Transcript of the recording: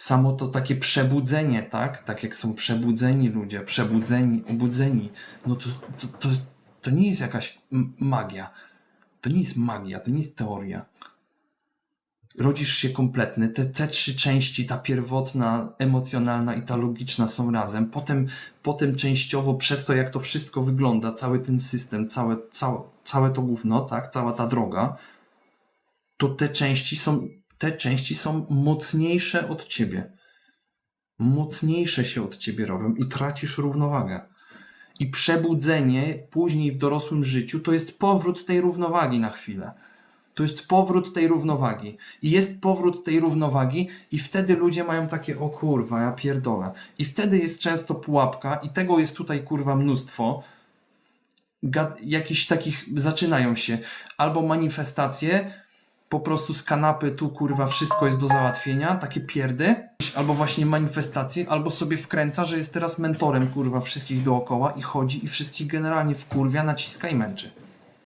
samo to takie przebudzenie, tak? Tak jak są przebudzeni ludzie, przebudzeni, obudzeni, no to, to, to, to nie jest jakaś magia. To nie jest magia, to nie jest teoria. Rodzisz się kompletny, te, te trzy części, ta pierwotna, emocjonalna i ta logiczna są razem. Potem, potem częściowo przez to, jak to wszystko wygląda, cały ten system, całe, całe, całe to gówno, tak? Cała ta droga, to te części są, te części są mocniejsze od ciebie. Mocniejsze się od ciebie robią i tracisz równowagę. I przebudzenie później w dorosłym życiu to jest powrót tej równowagi na chwilę. To jest powrót tej równowagi. I jest powrót tej równowagi, i wtedy ludzie mają takie, o kurwa, ja pierdolę. I wtedy jest często pułapka, i tego jest tutaj kurwa mnóstwo. Gad- jakichś takich zaczynają się albo manifestacje, po prostu z kanapy tu kurwa wszystko jest do załatwienia, takie pierdy, albo właśnie manifestacje, albo sobie wkręca, że jest teraz mentorem kurwa wszystkich dookoła i chodzi i wszystkich generalnie wkurwia, naciska i męczy.